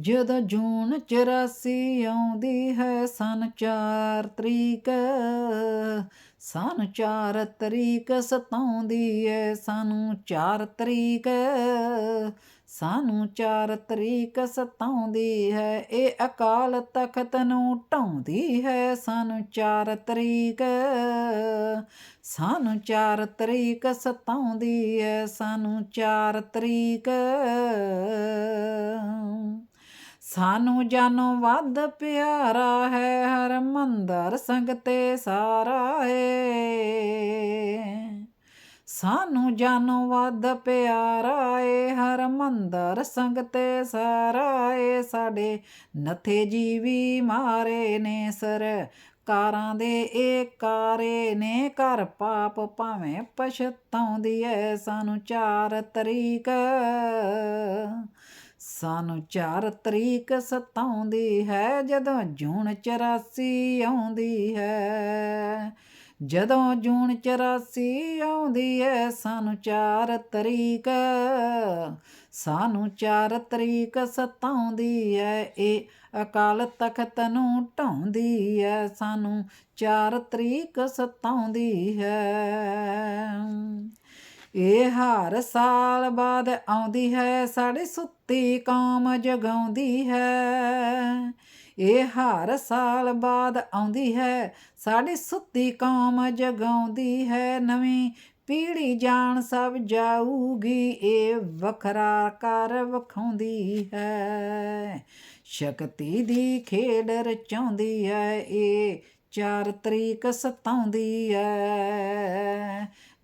ਜਦੋਂ ਜੂਨ 84 ਆਉਂਦੀ ਹੈ, ਸਨ 4 ਤਰੀਕ। ਸਨ 4 ਤਰੀਕ ਸਤਾਉਂਦੀ ਹੈ ਸਾਨੂੰ 4 ਤਰੀਕ। ਸਾਨੂੰ 4 ਤਰੀਕ ਸਤਾਉਂਦੀ ਹੈ, ਇਹ ਅਕਾਲ ਤਖਤ ਨੂੰ ਢਾਉਂਦੀ ਹੈ, ਸਾਨੂੰ 4 ਤਰੀਕ। ਸਾਨੂੰ 4 ਤਰੀਕ ਸਤਾਉਂਦੀ ਹੈ ਸਾਨੂੰ 4 ਤਰੀਕ। ਸਾਨੂੰ ਜਾਨੋਂ ਵੱਧ ਪਿਆਰਾ ਹੈ ਹਰਮੰਦਰ ਸੰਗ ਤੇ ਸਾਰਾ ਏ। ਸਾਨੂੰ ਜਾਨੋਂ ਵੱਧ ਪਿਆਰਾ ਏ ਹਰਮੰਦਰ ਸੰਗ ਤੇ ਸਾਰਾ ਏ। ਸਾਡੇ ਨਥੇ ਜੀਵੀ ਮਾਰੇ ਨੇ ਸਰ, ਕਾਰਾਂ ਦੇ ਏ ਕਾਰੇ ਨੇ। ਘਰ ਪਾਪ ਭਾਵੇਂ ਪਛਤਾਉਂਦੀ ਐ, ਸਾਨੂੰ ਚਾਰ ਤਰੀਕ। ਸਾਨੂੰ ਚਾਰ ਤਰੀਕ ਸਤਾਉਂਦੀ ਹੈ, ਜਦੋਂ ਜੂਨ 84 ਆਉਂਦੀ ਹੈ। ਜਦੋਂ ਜੂਨ 84 ਆਉਂਦੀ ਹੈ, ਸਾਨੂੰ ਚਾਰ ਤਰੀਕ, ਸਾਨੂੰ ਚਾਰ ਤਰੀਕ ਸਤਾਉਂਦੀ ਹੈ। ਇਹ ਅਕਾਲ ਤਖਤ ਨੂੰ ਢਾਉਂਦੀ ਹੈ, ਸਾਨੂੰ ਚਾਰ ਤਰੀਕ ਸਤਾਉਂਦੀ ਹੈ। ਇਹ ਹਰ ਸਾਲ ਬਾਅਦ ਆਉਂਦੀ ਹੈ, ਸਾਡੀ ਸੁੱਤੀ ਕੌਮ ਜਗਾਉਂਦੀ ਹੈ। ਇਹ ਹਰ ਸਾਲ ਬਾਅਦ ਆਉਂਦੀ ਹੈ, ਸਾਡੀ ਸੁੱਤੀ ਕੌਮ ਜਗਾਉਂਦੀ ਹੈ। ਨਵੀਂ ਪੀੜੀ ਜਾਣ ਸਭ ਜਾਊਗੀ, ਇਹ ਵੱਖਰਾ ਕਰ ਵਿਖਾਉਂਦੀ ਹੈ। ਸ਼ਕਤੀ ਦੀ ਖੇਡ ਰਚਾਉਂਦੀ ਹੈ, ਇਹ ਚਾਰ ਤਰੀਕ ਸਤਾਉਂਦੀ ਹੈ।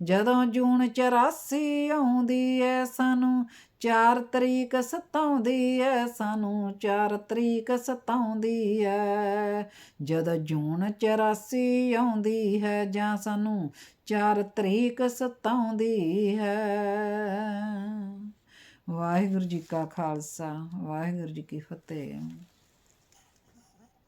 ਜਦੋਂ ਜੂਨ 84 ਆਉਂਦੀ ਐ ਸਾਨੂੰ, ਚਾਰ ਤਰੀਕ ਸਤਾਉਂਦੀ ਐ ਸਾਨੂੰ, ਚਾਰ ਤਰੀਕ ਸਤਾਉਂਦੀ ਐ। ਜਦੋਂ ਜੂਨ 84 ਆਉਂਦੀ ਹੈ ਜਾਂ ਸਾਨੂੰ, ਚਾਰ ਤਰੀਕ ਸਤਾਉਂਦੀ ਹੈ। ਵਾਹਿਗੁਰੂ ਜੀ ਕਾ ਖਾਲਸਾ, ਵਾਹਿਗੁਰੂ ਜੀ ਕੀ ਫਤਿਹ।